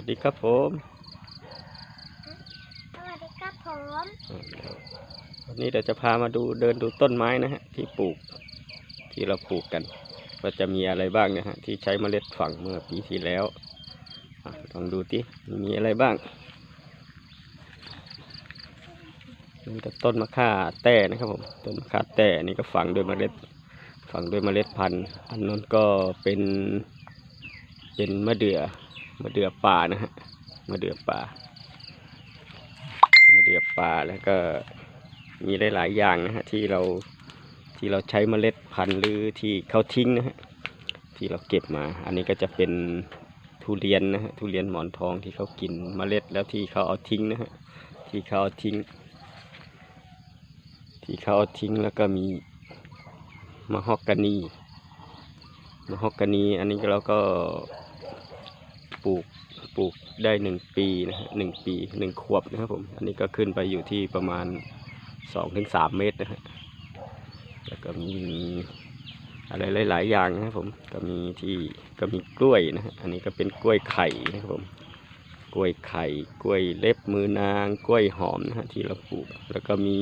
วัสดีครับผมสวัสดีครับผมวันนี้เดี๋ยวจะพามาดูเดินดูต้นไม้นะฮะที่ปลูกที่เราปลูกกันว่าจะมีอะไรบ้างนะฮะที่ใช้เมล็ดฝังเมื่อปีที่แล้วอะลองดูดิมีอะไรบ้างนี่ก็ต้นมะข่าแต้นะครับผมต้นมะข่าแต้นี่ก็ฝังด้วยเมล็ดฝังด้วยเมล็ดพันธุ์ อันนั้นก็เป็นเป็นมะเดื่อ มะเดือป่านะฮะมะเดือป่ามะเดือป่าแล้วก็มีหลายๆอย่างนะฮะที่เราที่เราใช้เมล็ดพันธุ์หรือที่เขาทิ้งนะฮะที่เราเก็บมา อันนี้ก็จะเป็นทุเรียนนะฮะทุเรียนหมอนทองที่เขากินเมล็ดแล้วที่เขาเอาทิ้งนะฮะที่เขาเอาทิ้ง ที่เขาเอาทิ้งแล้วก็มีมะฮอกกานีมะฮอกกานีอันนี้เราก็ ลูกปลูกได้หนึ่งปีนะฮะหนึ่งปีหนึ่งขวบนะครับผมอันนี้ก็ขึ้นไปอยู่ที่ประมาณสองถึงสามเมตรนะฮะแล้วก็มีอะไรหลาย ๆ อย่างนะครับผมก็มีที่ก็มีกล้วยนะฮะอันนี้ก็เป็นกล้วยไข่นะครับผมกล้วยไข่กล้วยเล็บมือนาง กล้วยหอมนะฮะที่เราปลูก แล้วก็มี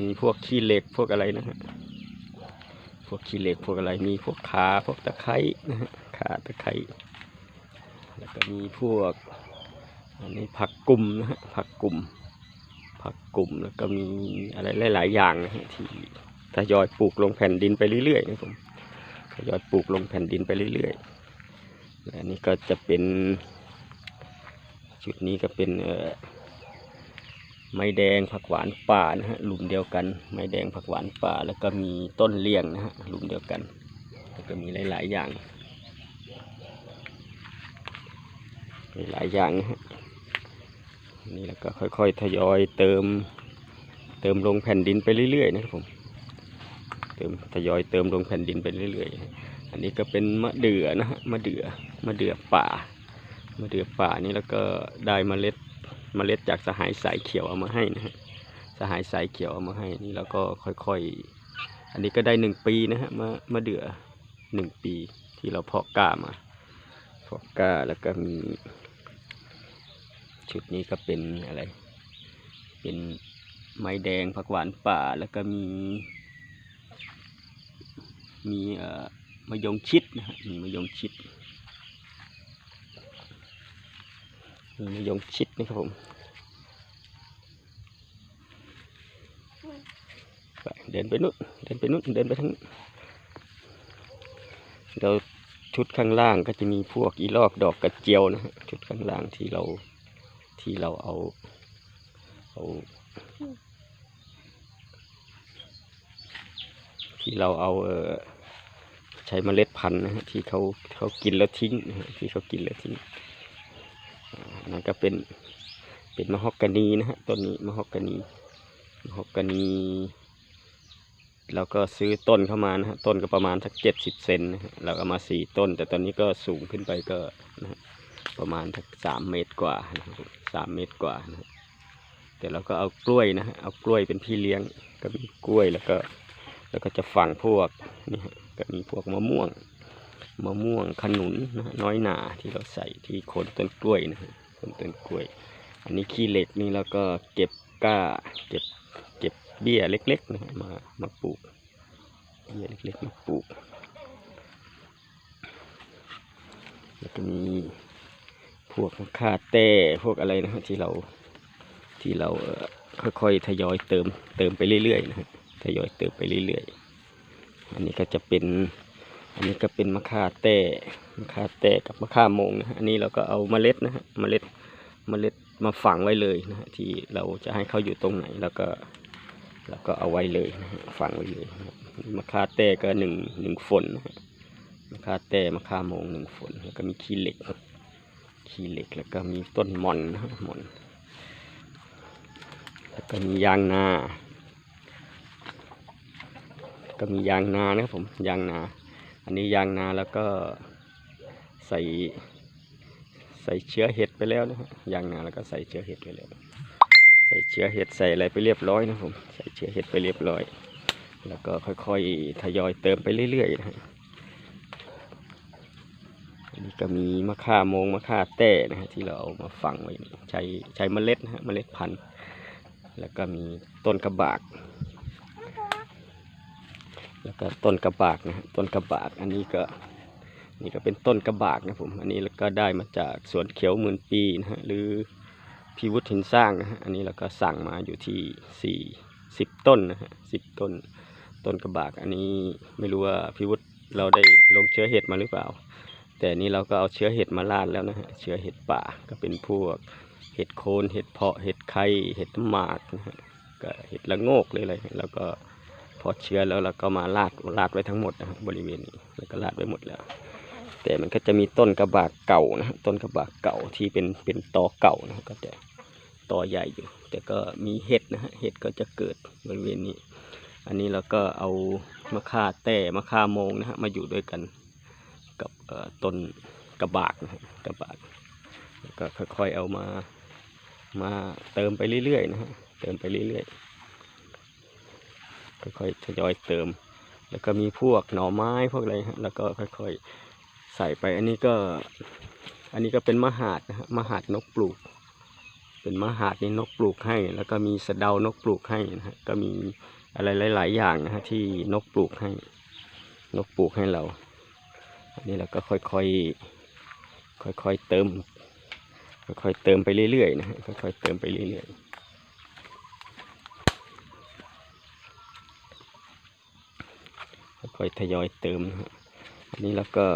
มีพวกขี้เหล็กพวกอะไรนะฮะพวกขี้เหล็กพวกอะไรมีพวกขาพวกตะไคร้นะฮะขาตะไคร้ แล้วก็มีพวก อันนี้ผักกลุ่มนะฮะผักกลุ่ม ผักกลุ่มแล้วก็มีอะไรหลาย ๆ อย่างนะฮะที่ทยอยปลูกลงแผ่นดินไปเรื่อยๆนะผมทยอยปลูกลงแผ่นดินไปเรื่อยๆและนนี้ก็จะเป็นจุดนี้ก็เป็นเออไม้แดงผักหวานป่านะฮะหลุมเดียวกัน ไม้แดงผักหวานป่า แล้วก็มีต้นเลี่ยงนะฮะหลุมเดียวกัน แล้วก็มีหลาย ๆ อย่าง หลายอย่างนะฮะนี่แล้วก็ค่อยๆทยอยเติมเติมลงแผ่นดินไปเรื่อยๆนะครับผมเติมทยอยเติมลงแผ่นดินไปเรื่อยๆ อันนี้ก็เป็นมะเดื่อนะฮะมะเดื่อมะเดื่อป่ามะเดื่อป่านี่แล้วก็ได้เมล็ดเมล็ดจากสหายสายเขียวเอามาให้นะฮะสหายสายเขียวเอามาให้นี่แล้วก็ค่อยๆ อันนี้ก็ได้หนึ่งปีนะฮะมามะเดื่อหนึ่งปีที่เราเพาะกล้ามาเพาะกล้าแล้วก็มี ชุดนี้ก็เป็นอะไร เป็นไม้แดงผักหวานป่าแล้วก็มี มีเอ่อมะยงชิดนะฮะมีมะยงชิดมีมะยงชิดนะครับผมไปเดินไปนู่นเดินไปนู่นเดินไปทางเดี๋ยวชุดข้างล่างก็จะมีพวกอีลอกดอกกระเจียวนะฮะชุดข้างล่างที่เรา ที่เราเอาเอาที่เราเอาเออใช้เมล็ดพันธุ์นะฮะที่เขาเขากินแล้วทิ้งนะฮะที่เขากินแล้วทิ้งนั่นก็เป็นเป็นมะฮอกกานีนะฮะต้นนี้มะฮอกกานีมะฮอกกานีเราก็ซื้อต้นเข้ามานะฮะต้นก็ประมาณสักเจ็ดสิบเซนนะฮะเราก็มาสี่ต้น แต่ตอนนี้ก็สูงขึ้นไปก็นะฮะประมาณสักสามเมตรกว่านะครับ สามเมตรกว่านะแต่เราก็เอากล้วยนะเอากล้วยเป็นพี่เลี้ยง ก็มีกล้วยแล้วก็แล้วก็จะฝังพวกนี่ก็มีพวกมะม่วงมะม่วงขนุนนะน้อยหนาที่เราใส่ที่โคนต้นกล้วยนะโคนต้นกล้วย อันนี้ขี้เหล็กนี่เราก็เก็บก้าเก็บเก็บเบี้ยเล็กๆนะมามาปลูกเบี้ยเล็กๆมาปลูกแล้วก็มี พวกมะข่าแต้พวกอะไรนะที่เราที่เราค่อยๆทยอยเติมเติมไปเรื่อยๆนะทยอยเติมไปเรื่อยๆ อันนี้ก็จะเป็น อันนี้ก็เป็นมะข่าแต้มะข่าแต้กับมะข่ามงนะฮะอันนี้เราก็เอาเมล็ดนะฮะเมล็ดเมล็ดมาฝังไว้เลยนะฮะที่เราจะให้เขาอยู่ตรงไหนแล้วก็แล้วก็เอาไว้เลยนะฮะฝังไว้เลยมะข่าแต้ก็หนึ่งหนึ่งฝนนะฮะมะข่าแต้มะข่ามงหนึ่งฝนแล้วก็มีขี้เหล็ก ขี้เหล็กแล้วก็มีต้นหม่อนนะหม่อน แล้วก็มียางนา ก็มียางนานะครับผมยางนา อันนี้ยางนาแล้วก็ใส่ใส่เชื้อเห็ดไปแล้วนะฮะยางนาแล้วก็ใส่เชื้อเห็ดไปแล้ว ใส่เชื้อเห็ดใส่อะไรไปเรียบร้อยนะผม ใส่เชื้อเห็ดไปเรียบร้อย แล้วก็ค่อยๆทยอยเติมไปเรื่อยๆนะฮะ อันนี้ก็มีมะข่ามงมะข่าแต้นะฮะที่เราเอามาฝังไว้ใช้ใช้เมล็ดนะฮะเมล็ดพันธุ์ แล้วก็มีต้นกระบาก แล้วก็ต้นกระบากนะฮะต้นกระบาก อันนี้ก็นี่ก็เป็นต้นกระบากนะผม อันนี้แล้วก็ได้มาจากสวนเขียวหมื่นปีนะฮะหรือพิวุฒหินสร้างนะฮะอันนี้เราก็สั่งมาอยู่ที่สี่สิบต้นนะฮะสิบต้นต้นกระบาก อันนี้ไม่รู้ว่าพิวุฒเราได้ลงเชื้อเห็ดมาหรือเปล่า แต่นี่เราก็เอาเชื้อเห็ดมาราดแล้วนะฮะเชื้อเห็ดป่าก็เป็นพวกเห็ดโคนเห็ดเพาะเห็ดไข่เห็ดหมากนะฮะก็เห็ดละโงกเลยอะไรแล้วก็พอเชื้อแล้วเราก็มาลาดลาดไว้ทั้งหมดนะบริเวณนี้แล้วก็ลาดไว้หมดแล้ว แต่มันก็จะมีต้นกระบากเก่านะต้นกระบากเก่าที่เป็นเป็นตอเก่านะฮะก็จะตอใหญ่อยู่ แต่ก็มีเห็ดนะฮะเห็ดก็จะเกิดบริเวณนี้ อันนี้เราก็เอามะข่าแต่มะข่าโมงนะฮะมาอยู่ด้วยกัน กับต้นกระบากนะกระบากก็ค่อยๆเอามามาเติมไปเรื่อยๆนะฮะเติมไปเรื่อยๆค่อยๆทยอยเติม แล้วก็มีพวกหน่อไม้พวกอะไรฮะแล้วก็ค่อยๆใส่ไปอันนี้ก็ อันนี้ก็เป็นมหาดนะฮะมหาดนกปลูก เป็นมหาดนี่นกปลูกให้ แล้วก็มีสะเดานกปลูกให้นะฮะก็มีอะไรหลาย ๆ อย่างนะฮะที่นกปลูกให้ นกปลูกให้เรา นนี้เราก็ค่อยๆ ค่อยๆเติม ค่อยๆเติมไปเรื่อยๆนะฮะค่อยๆเติมไปเรื่อยๆค่อยๆทยอยเติมนะฮะอันนี้แล้วก็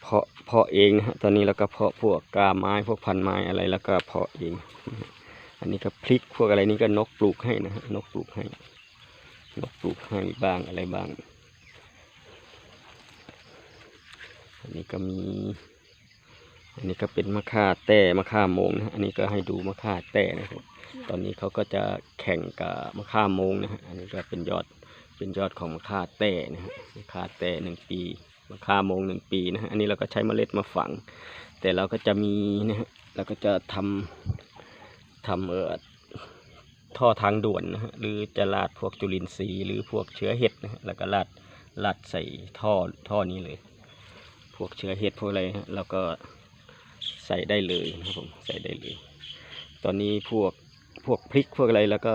เพาะเพาะเองนะฮะ ตอนนี้เราก็เพาะพวกกาไม้พวกพันไม้อะไรแล้วก็เพาะเอง อันนี้ก็พริกพวกอะไรนี่ก็นกปลูกให้นะฮะ นกปลูกให้ นกปลูกให้บ้างอะไรบ้าง อันนี้ก็มี อันนี้ก็เป็นมะข่าแต่มะข่าโมงนะ อันนี้ก็ให้ดูมะข่าแต่นะครับ ตอนนี้เขาก็จะแข่งกับมะข่าโมงนะฮะ อันนี้ก็เป็นยอด เป็นยอดของมะข่าแต่นะฮะ มะข่าแต่หนึ่งปีมะข่าโมงหนึ่งปีนะฮะ อันนี้เราก็ใช้เมล็ดมาฝัง แต่เราก็จะมีนะฮะ เราก็จะทำทำเอ่อท่อทางด่วนนะฮะหรือจะลาดพวกจุลินทรีย์หรือพวกเชื้อเห็ดนะฮะแล้วก็ลาดลาดใส่ท่อท่อนี้เลย พวกเชื้อเห็ดพวกอะไรฮะเราก็ใส่ได้เลยนะครับผมใส่ได้เลย ตอนนี้พวกพวกพริกพวกอะไรแล้วก็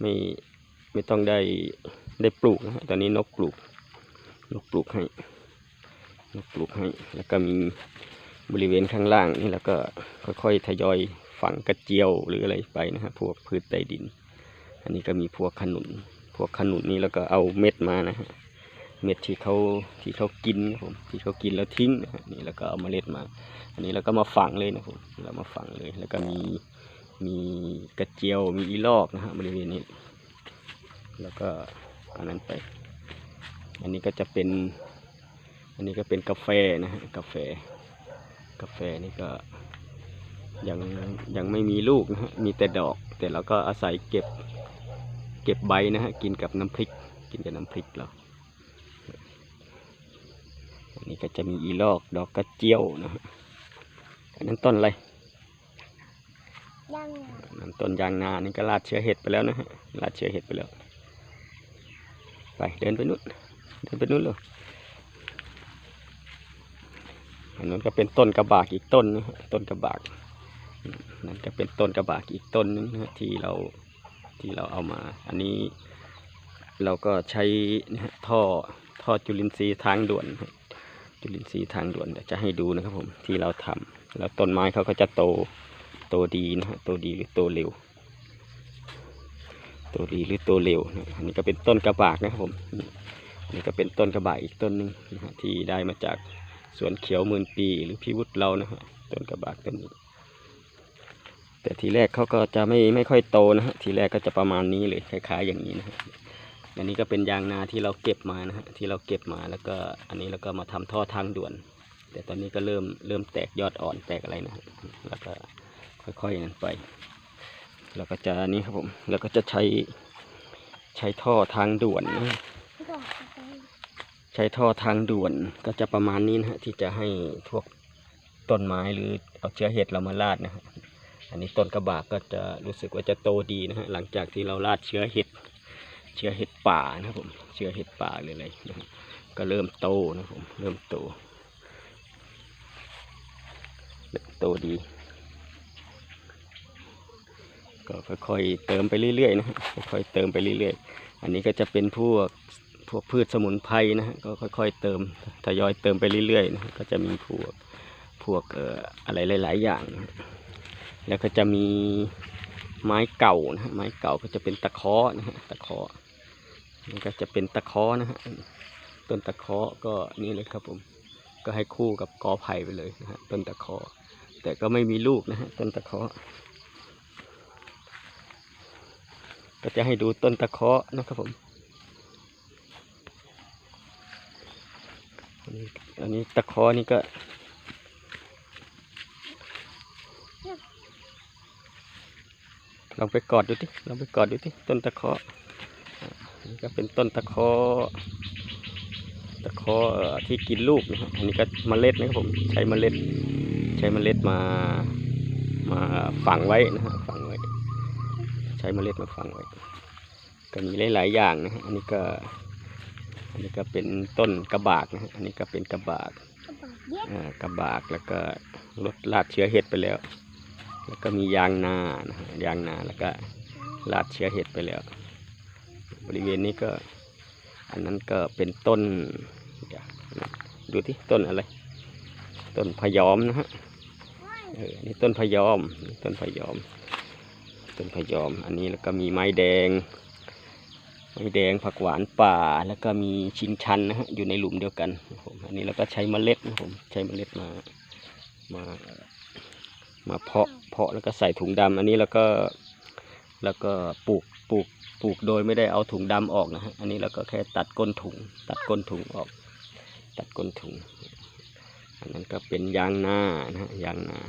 ไม่ไม่ต้องได้ได้ปลูกนะฮะตอนนี้นกปลูกนกปลูกให้นกปลูกให้ แล้วก็มีบริเวณข้างล่างนี่แล้วก็ค่อยๆทยอยฝังกระเจียวหรืออะไรไปนะฮะพวกพืชใต้ดิน อันนี้ก็มีพวกขนุน พวกขนุนนี่แล้วก็เอาเม็ดมานะฮะ เม็ดที่เขาที่เขากินครับผมที่เขากินแล้วทิ้งนะนี่แล้วก็เอาเมล็ดมา อันนี้เราก็มาฝังเลยนะผมเรามาฝังเลย แล้วก็มีมีกระเจียวมีอีลอกนะฮะบริเวณนี้ แล้วก็อันนั้นไป อันนี้ก็จะเป็น อันนี้ก็เป็นกาแฟนะฮะกาแฟ กาแฟนี่ก็ยังยังไม่มีลูกนะฮะมีแต่ดอก แต่เราก็อาศัยเก็บเก็บใบนะฮะกินกับน้ำพริก กินกับน้ำพริกเรา อันนี้ก็จะมีอีลอกดอกกระเจียวนะฮะอันนั้นต้นอะไรยังอันนั้นต้นยางนานี่ก็ลาดเชื้อเห็ดไปแล้วนะฮะลาดเชื้อเห็ดไปแล้ว ไปเดินไปนู่นเดินไปนู่นเลยอันนั้นก็เป็นต้นกระบากอีกต้นนะฮะต้นกระบากอืมนั่นก็เป็นต้นกระบากอีกต้นนึงนะฮะที่เราที่เราเอามา อันนี้เราก็ใช้นะฮะท่อท่อจุลินทรีย์ทางด่วนนะฮะ จุลินทรีย์ทางด่วนเดี๋ยวจะให้ดูนะครับผมที่เราทำแล้วต้นไม้เขาก็จะโตโตดีนะฮะโตดีหรือโตเร็วโตดีหรือโตเร็วนะอันนี้ก็เป็นต้นกระบากนะครับผมนี่อันนี้ก็เป็นต้นกระบากอีกต้นหนึ่งนะฮะที่ได้มาจากสวนเขียวหมื่นปีหรือพิวุฒเรานะฮะต้นกระบากต้นนี้แต่ทีแรกเขาก็จะไม่ไม่ค่อยโตนะฮะทีแรกก็จะประมาณนี้เลยคล้าย ๆ อย่างนี้นะฮะ อันนี้ก็เป็นยางนาที่เราเก็บมานะฮะที่เราเก็บมาแล้วก็อันนี้เราก็มาทำท่อทางด่วน แต่ตอนนี้ก็เริ่มเริ่มแตกยอดอ่อนแตกอะไรนะแล้วก็ค่อยๆนั้นไปแล้วก็จะนี่ครับผมแล้วก็จะใช้ใช้ท่อทางด่วนนะใช้ท่อทางด่วนก็จะประมาณนี้นะฮะที่จะให้พวกต้นไม้หรือเอาเชื้อเห็ดเรามาราดนะฮะอันนี้ต้นกระบากก็จะรู้สึกว่าจะโตดีนะฮะหลังจากที่เราราดเชื้อเห็ด เชื้อเห็ดป่านะครับผม เชื้อเห็ดป่าหรืออะไรนะก็เริ่มโตนะครับผมเริ่มโตเริ่มโตดี ก็ค่อยๆเติมไปเรื่อยๆนะค่อยๆเติมไปเรื่อยๆ อันนี้ก็จะเป็นพวกพวกพืชสมุนไพรนะฮะก็ค่อย ๆ เติมทยอยเติมไปเรื่อยๆนะก็จะมีพวกพวกเอ่ออะไรหลาย ๆ อย่างนะแล้วก็จะมีไม้เก่านะฮะไม้เก่าก็จะเป็นตะเคาะนะฮะตะเคาะ นี่ก็จะเป็นตะเคาะนะฮะต้นตะเคาะก็นี่เลยครับผมก็ให้คู่กับกอไผ่ไปเลยนะฮะต้นตะเคาะแต่ก็ไม่มีลูกนะฮะต้นตะเคาะก็จะให้ดูต้นตะเคาะนะครับผมอันนี้อันนี้ตะเคาะนี่ก็ลองไปกอดดูที่ลองไปกอดดูที่ต้นตะเคาะ นนี้ก็เป็นต้นตะเคาะตะเคาะเอ่อที่กินลูกนะครับอันนี้ก็เมล็ดนะครับผมใช้เมล็ด ใช้เมล็ดมามาฝังไว้นะฮะฝังไว้ ใช้เมล็ดมาฝังไว้ ก็มีหลายๆอย่างนะฮะอันนี้ก็ อันนี้ก็เป็นต้นกระบากนะฮะอันนี้ก็เป็นกระบากกระบอกเย็ดอ่ากระบากแล้วก็ลดลาดเชื้อเห็ดไปแล้ว แล้วก็มียางนานะฮะยางนาแล้วก็ลาดเชื้อเห็ดไปแล้ว บริเวณนี้ก็ อันนั้นก็เป็นต้นดูที่ต้นอะไร ต้นพยอมนะฮะเออนี่ต้นพยอมนี่ต้นพยอม ต้นพยอม อันนี้แล้วก็มีไม้แดง ไม้แดงผักหวานป่า แล้วก็มีชินชันนะฮะอยู่ในหลุมเดียวกันผมอันนี้เราก็ใช้เมล็ดนะครับผมใช้เมล็ดมามามาเพาะเพาะแล้วก็ใส่ถุงดำอันนี้แล้วก็แล้วก็ปลูกปลูก ปลูกโดยไม่ได้เอาถุงดำออกนะฮะอันนี้เราก็แค่ตัดก้นถุง ตัดก้นถุงออก ตัดก้นถุง อันนั้นก็เป็นยางนานะฮะยางนา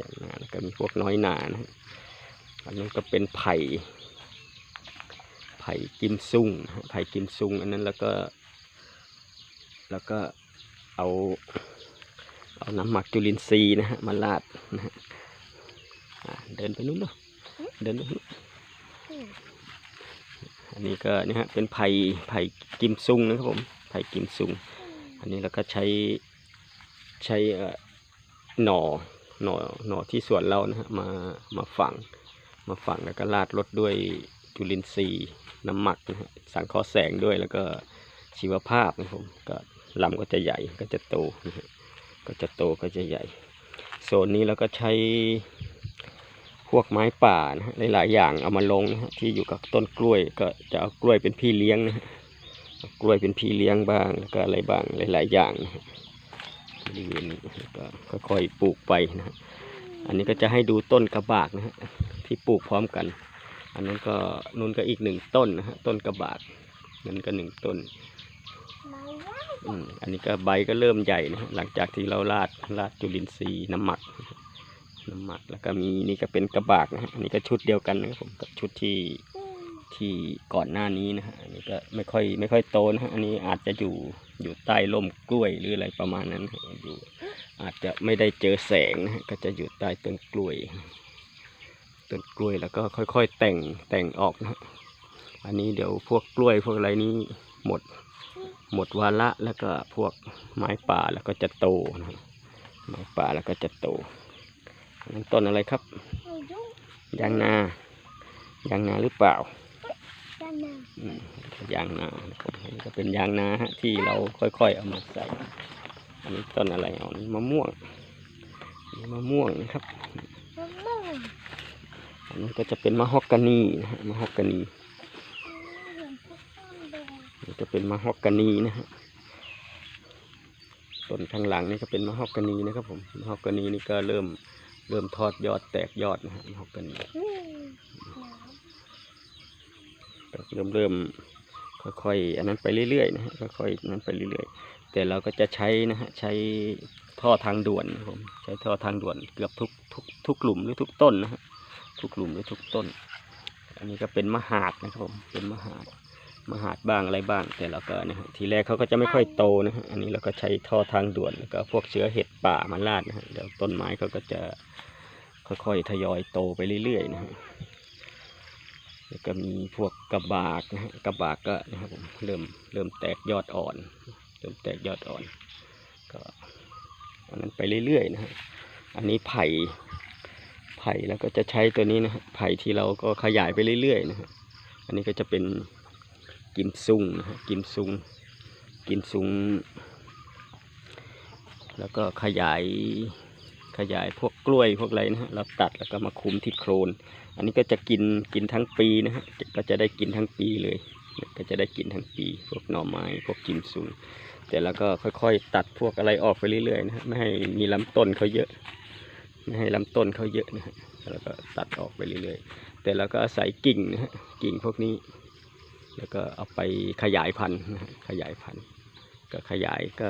ยางนาแล้วก็มีพวกน้อยหนานะฮะอันนั้นก็เป็นไผ่ไผ่กิมซุงไผ่กิมซุง อันนั้นแล้วก็ แล้วก็เอาเอาน้ำหมักจุลินทรีย์นะฮะมาราดนะฮะเดินไปนู้นเนาะเดินไปนู้น อันนี้ก็นี่ฮะเป็นไผ่ไผ่กิมซุงนะครับผมไผ่กิมซุง อันนี้เราก็ใช้ใช้หน่อหน่อหน่อที่สวนเรานะฮะมามาฝังมาฝังแล้วก็ราดรดด้วยจุลินทรีย์น้ำหมักนะฮะสังเคราะห์แสงด้วยแล้วก็ชีวภาพนะครับผมก็ลำก็จะใหญ่ก็จะโตนะฮะก็จะโตก็จะใหญ่ โซนนี้เราก็ใช้ พวกไม้ป่านะฮะหลายๆอย่างเอามาลงนะฮะที่อยู่กับต้นกล้วยก็จะเอากล้วยเป็นพี่เลี้ยงนะฮะเอากล้วยเป็นพี่เลี้ยงบ้างแล้วก็อะไรบ้างหลาย ๆ อย่างนะฮะบริเวณนี้ก็ค่อยๆปลูกไปนะฮะอันนี้ก็จะให้ดูต้นกระบากนะฮะที่ปลูกพร้อมกัน อันนั้นก็นุ่นก็อีกหนึ่งต้นนะฮะต้นกระบากนั่นก็หนึ่งต้นมาแล้วอืมอันนี้ก็ใบก็เริ่มใหญ่นะฮะหลังจากที่เราราดราดจุลินทรีย์น้ำหมัก น้ำหมักแล้วก็มีนี่ก็เป็นกระบากนะฮะอันนี้ก็ชุดเดียวกันนะครับผมกับชุดที่ที่ก่อนหน้านี้นะฮะอันนี้ก็ไม่ค่อยไม่ค่อยโตนะฮะอันนี้อาจจะอยู่อยู่ใต้ร่มกล้วยหรืออะไรประมาณนั้นอยู่อาจจะไม่ได้เจอแสงนะฮะก็จะอยู่ใต้ต้นกล้วยต้นกล้วยแล้วก็ค่อยๆ แต่งแต่งออกนะอันนี้เดี๋ยวพวกกล้วยพวกอะไรนี้หมด หมดวาระแล้วก็พวกไม้ป่าแล้วก็จะโตนะฮะไม้ป่าแล้วก็จะโต ต้นอะไรครับไม่รู้ยางนายางนาหรือเปล่าด้านหน้าอืมยางนานะครับอันนี้ก็เป็นยางนาฮะที่เราค่อยๆเอามาใส่ อันนี้ต้นอะไรอ๋อนี่มะม่วงอันนี่มะม่วงนะครับมะม่วงอันนี้ก็จะเป็นมะฮอกกานีนะฮะมะฮอกกานีเหมือนพวกต้นแดงนี่จะเป็นมะฮอกกานีนะฮะต้นข้างหลังนี่ก็เป็นมะฮอกกานีนะครับผมมะฮอกกานีนี่ก็เริ่ม เริ่มทอดยอดแตกยอดนะฮะมะฮอกกานีอืมหนเริ่มเริ่มค่อยๆอันนั้นไปเรื่อยๆนะฮะค่อยๆนั้นไปเรื่อยๆ แต่เราก็จะใช้นะฮะใช้ท่อทางด่วนนะครับผมใช้ท่อทางด่วนเกือบทุกทุกทุกหลุมหรือทุกต้นนะฮะทุกหลุมหรือทุกต้น อันนี้ก็เป็นมหาดนะครับผมเป็นมหาด มหาดบ้างอะไรบ้าง แต่เราก็นะฮะทีแรกเขาก็จะไม่ค่อยโตนะฮะอันนี้เราก็ใช้ท่อทางด่วนแล้วก็พวกเชื้อเห็ดป่ามาลาดนะฮะเดี๋ยวต้นไม้เขาก็จะค่อยๆทยอยโตไปเรื่อยๆนะฮะแล้วก็มีพวกกระบากนะฮะกระบากก็นะครับผมเริ่มเริ่มแตกยอดอ่อน เริ่มแตกยอดอ่อน ก็อันนั้นไปเรื่อยๆนะฮะอันนี้ไผ่ไผ่แล้วก็จะใช้ตัวนี้นะฮะไผ่ที่เราก็ขยายไปเรื่อยๆนะฮะอันนี้ก็จะเป็น กิมซุงนะฮะกิมซุง กิมซุง แล้วก็ขยายขยายพวกกล้วยพวกอะไรนะฮะเราตัดแล้วก็มาคุมที่โครน อันนี้ก็จะกินกินทั้งปีนะฮะก็จะได้กินทั้งปีเลย ก็จะได้กินทั้งปี พวกหน่อไม้พวกกิมซุงแต่แล้วก็ค่อยๆ ตัดพวกอะไรออกไปเรื่อยๆนะฮะไม่ให้มีลำต้นเขาเยอะไม่ให้ลำต้นเขาเยอะนะฮะแล้วก็ตัดออกไปเรื่อยๆ แต่เราก็อาศัยกิ่งนะฮะกิ่งพวกนี้ แล้วก็เอาไปขยายพันธุ์ขยายพันธุ์ก็ขยายก็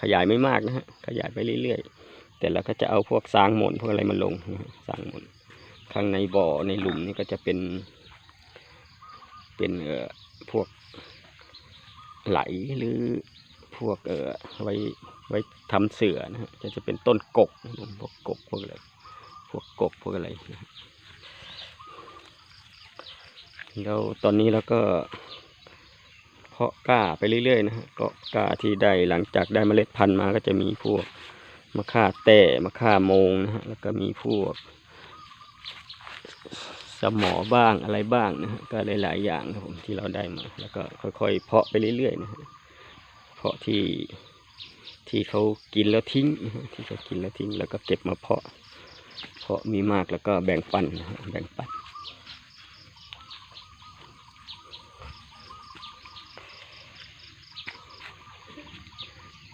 ขยายไม่มากนะฮะขยายไปเรื่อยๆ แต่เราก็จะเอาพวกสร้างหมนพวกอะไรมาลงสร้างหมนข้างในบ่อในหลุมนี่ก็จะเป็น เป็นเอ่อพวกไหลหรือพวกเอ่อไว้ไว้ทำเสือนะฮะจะจะเป็นต้นกกพวกกกพวกอะไรพวกกกพวกอะไรนะ แล้วตอนนี้เราก็ เพาะกล้าไปเรื่อยๆนะฮะก็กล้าที่ได้หลังจากได้เมล็ดพันธุ์มาก็จะมีพวกมะข่าแต่มะข่าโมงนะฮะแล้วก็มีพวก สมอบ้างอะไรบ้างนะฮะก็หลายๆอย่างครับผมที่เราได้มา แล้วก็ค่อยๆ เพาะไปเรื่อยๆนะฮะเพาะที่ที่เขากินแล้วทิ้งนะฮะที่เขากินแล้วทิ้งแล้วก็เก็บมาเพาะ เพาะมีมากแล้วก็แบ่งปันนะฮะแบ่งปัน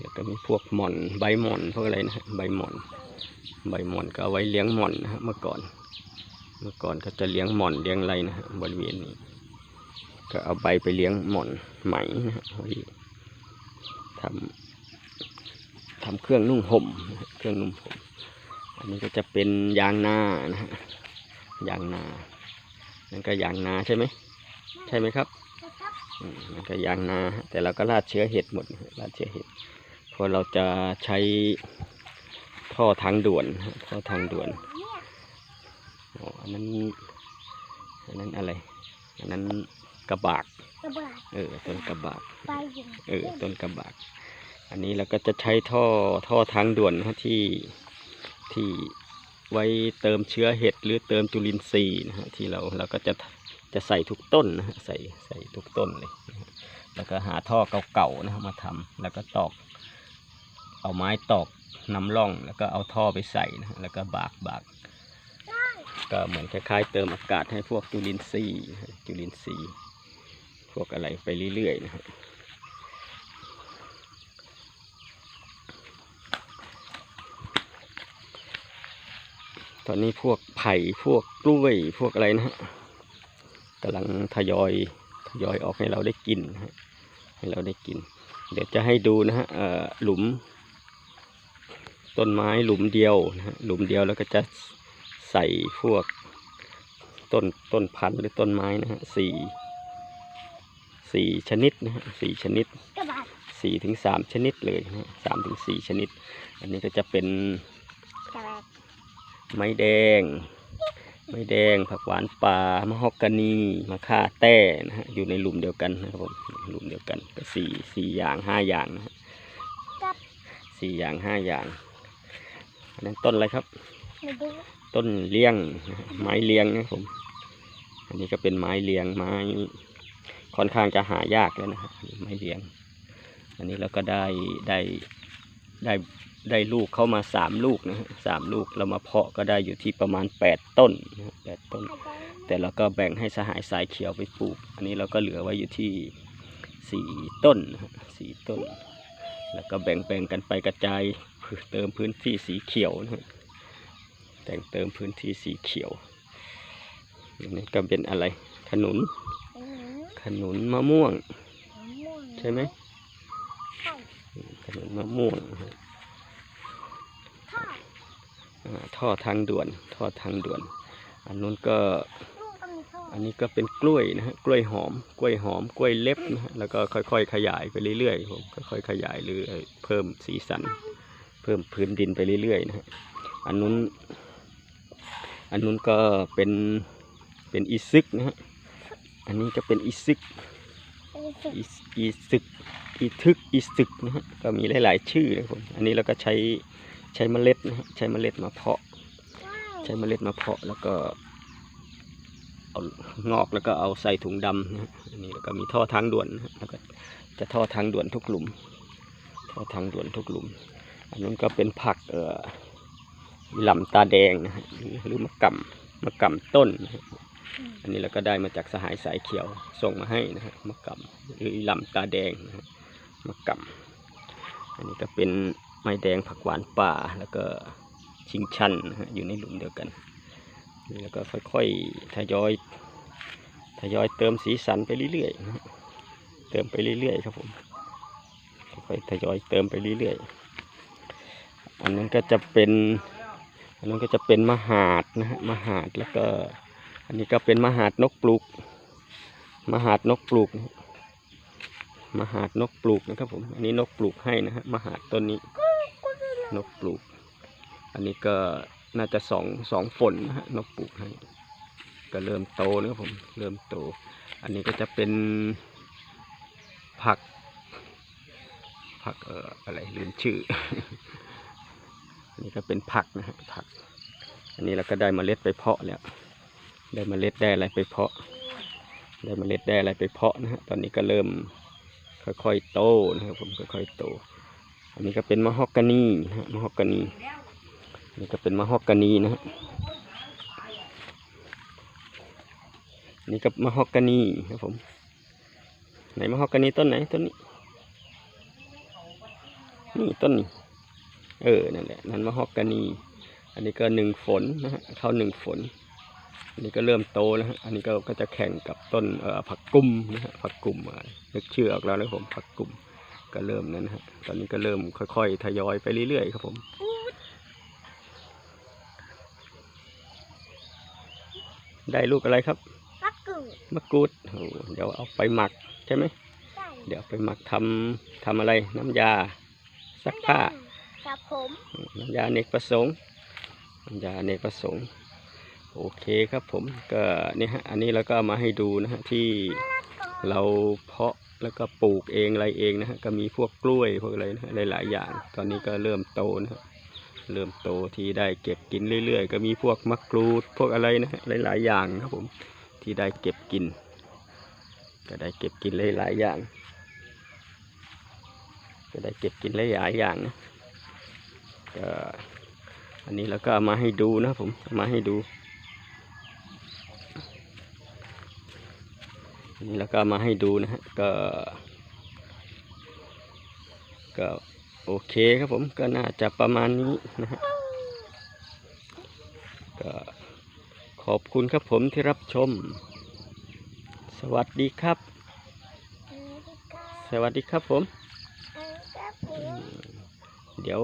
แล้ว ก็มีพวกหม่อนใบหม่อนพวกอะไรนะฮะใบหม่อน ใบหม่อนก็เอาไว้เลี้ยงหม่อนนะฮะเมื่อก่อน เมื่อก่อนเขาจะเลี้ยงหม่อนเลี้ยงอะไรนะฮะบริเวณนี้ ก็เอาใบไปเลี้ยงหม่อนไหมนะฮะไว้ทำทำเครื่องนุ่งห่มนะฮะเครื่องนุ่งห่มอันนี้ก็จะเป็นยางนานะฮะยางนานั่นก็ยางนาใช่ไหมใช่ไหมครับนะครับอืมมันก็ยางนาฮะแต่เราก็ราดเชื้อเห็ดหมดนะฮะราดเชื้อเห็ด เพราะเราจะใช้ท่อทางด่วนฮะท่อทางด่วนเนี่ยอ๋ออันนั้นอันนั้นอะไรอันนั้นกระบากกระบะเออต้นกระบากไปอยู่เออต้นกระบาก อันนี้เราก็จะใช้ท่อท่อทางด่วนนะฮะที่ที่ไว้เติมเชื้อเห็ดหรือเติมจุลินทรีย์นะฮะที่เราเราก็จะจะใส่ทุกต้นนะฮะใส่ใส่ทุกต้นเลยนะฮะแล้วก็หาท่อเก่าๆนะฮะมาทำแล้วก็ตอก เอาไม้ตอกนำร่อง แล้วก็เอาท่อไปใส่นะแล้วก็บากบากก็เหมือนคล้ายๆ เติมอากาศให้พวกจุลินทรีย์จุลินทรีย์ พวกอะไรไปเรื่อยๆนะฮะตอนนี้พวกไผ่พวกกล้วยพวกอะไรนะฮะกำลังทยอยทยอยออกให้เราได้กินนะฮะให้เราได้กิน เดี๋ยวจะให้ดูนะฮะหลุม ต้นไม้หลุมเดียวนะฮะหลุมเดียวแล้วก็จะใส่พวกต้นต้นพันธุ์หรือต้นไม้นะฮะสี่สี่ชนิดนะฮะสี่ชนิดสี่ถึงสามชนิดเลยนะฮะสามถึงสี่ชนิด อันนี้ก็จะเป็นไม้แดง ไม้แดงผักหวานป่ามะฮอกกานีมะข่าแต้นะฮะอยู่ในหลุมเดียวกันนะครับผมหลุมเดียวกันก็สี่สี่อย่างห้าอย่างนะฮะสี่อย่างห้าอย่าง อันนั้นต้นอะไรครับมาดูต้นเลี้ยงนะฮะไม้เลี้ยงนะครับผม อันนี้ก็เป็นไม้เลี้ยงไม้ ค่อนข้างจะหายากแล้วนะครับไม้เลี้ยง อันนี้เราก็ได้ได้ได้ได้ลูกเข้ามาสามลูกนะฮะสามลูกเรามาเพาะก็ได้อยู่ที่ประมาณแปดต้นนะฮะแปดต้นกระบะแต่เราก็แบ่งให้สหายสายเขียวไปปลูก อันนี้เราก็เหลือไว้อยู่ที่สี่ต้นนะฮะสี่ต้น แล้วก็แบ่งแบ่งกันไปกระจาย เติมพื้นที่สีเขียวนะฮะแต่งเติมพื้นที่สีเขียวนนี้ก็เป็นอะไร ขนุนเป็นหนูขนุนมะม่วง ใช่ไหมขนุนมะม่วงท่อทางด่วน ท่อทางด่วน อันนู้นก็อันนี้ก็เป็นกล้วยนะฮะกล้วยหอม กล้วยหอม กล้วยเล็บนะฮะแล้วก็ค่อยๆ ขยายไปเรื่อยๆผมค่อยๆขยายหรือเพิ่มสีสัน พิ่มพื้นดินไปเรื่อยๆนะฮะอันนู้น อันนู้นก็เป็นเป็นอีซึกนะฮะอันนี้จะเป็นอีซึกเป็นอีสิอีอีซึกอีทึกอีซึกนะฮะก็มีหลาย ๆ ชื่อนะครับผมอันนี้เราก็ใช้ใช้เมล็ดนะฮะใช้เมล็ดมาเพาะว้าวใช้เมล็ดมาเพาะแล้วก็เอางอกแล้วก็เอาใส่ถุงดำนะฮะอันนี้แล้วก็มีท่อทางด่วนนะฮะแล้วก็จะท่อทางด่วนทุกหลุมท่อทางด่วนทุกหลุม อันนู้นก็เป็นผักเอ่อลำตาแดงนะฮะหรือมะกำมะกำต้นนะฮะอันนี้เราก็ได้มาจากสหายสายเขียวส่งมาให้นะฮะมะกำหรือลำตาแดงนะฮะมะกำอันนี้ก็เป็นไม้แดงผักหวานป่าแล้วก็ชิงชันนะฮะอยู่ในหลุมเดียวกันนี่แล้วก็ค่อยๆทยอยทยอยเติมสีสันไปเรื่อยๆนะเติมไปเรื่อยๆครับผมค่อยๆทยอยเติมไปเรื่อยๆ อันนั้นก็จะเป็น อันนั้นก็จะเป็นมหาดนะฮะมหาดแล้วก็ อันนี้ก็เป็นมหาดนกปลูก มหาดนกปลูก มหาดนกปลูกนะครับผม อันนี้นกปลูกให้นะฮะมหาดต้นนี้ นกปลูก อันนี้ก็น่าจะสองสองฝนนะฮะนกปลูกให้ ก็เริ่มโตนะครับผม เริ่มโต อันนี้ก็จะเป็นผักผักเอ่ออะไรลืมชื่อ นนี้ก็เป็นผักนะฮะผัก อันนี้เราก็ได้เมล็ดไปเพาะแล้ว ได้เมล็ดได้อะไรไปเพาะ ได้เมล็ดได้อะไรไปเพาะนะฮะตอนนี้ก็เริ่มค่อยๆโตนะครับผมค่อยๆโต อันนี้ก็เป็นมะฮอกกานีนะฮะมะฮอกกานีอันนี้ก็เป็นมะฮอกกานีนะฮะนนี่ก็มะฮอกกานีครับผมไหนมะฮอกกานีต้นไหนต้นนี้นี่ต้นนี้ เออนั่นแหละนั่นมะฮอกกานี อันนี้ก็หนึ่งฝนนะฮะเข้าหนึ่งฝน อันนี้ก็เริ่มโตแล้วฮะอันนี้ก็ก็จะแข่งกับต้นเอ่อผักกุมนะฮะผักกุมอะนึกชื่อออกแล้วนะครับผมผักกุมก็เริ่มนั้นนะฮะตอนนี้ก็เริ่มค่อยๆทยอยไปเรื่อยๆครับผมได้ลูกอะไรครับรักกูมะกรูดโอ้เดี๋ยวเอาไปหมักใช่ไหมได้เดี๋ยวเอาไปหมักทำทำอะไรน้ำยาซักผ้า กับผมน้ำยาเนกประสงค์น้ำยาเนกประสงค์ โอเคครับผมก็เนี่ยฮะอันนี้เราก็มาให้ดูนะฮะที่เราเพาะแล้วก็ปลูกเองอะไรเองนะฮะก็มีพวกกล้วยพวกอะไรนะฮะหลายๆอย่าง ตอนนี้ก็เริ่มโตนะฮะเริ่มโตที่ได้เก็บกินเรื่อย ๆ ก็มีพวกมะกรูดพวกอะไรนะฮะหลายๆอย่างครับผมที่ได้เก็บกิน ก็ได้เก็บกินหลายๆอย่าง ก็ได้เก็บกินหลายๆอย่างนะ อันนี้เราก็เอามาให้ดูนะผมเอามาให้ดูอันนี้เราก็เอามาให้ดูนะฮะก็ก็โอเคครับผมก็น่าจะประมาณนี้นะฮะก็ขอบคุณครับผมที่รับชม สวัสดีครับ สวัสดีครับผมครับผมเดี๋ยว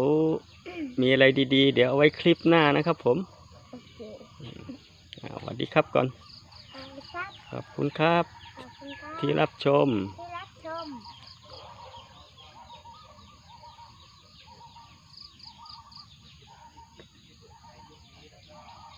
มีอะไรดีๆ เดี๋ยวเอาไว้คลิปหน้านะครับผมโอเคอ่าสวัสดีครับก่อนเอาละครับขอบคุณครับขอบคุณครับ ที่รับชมที่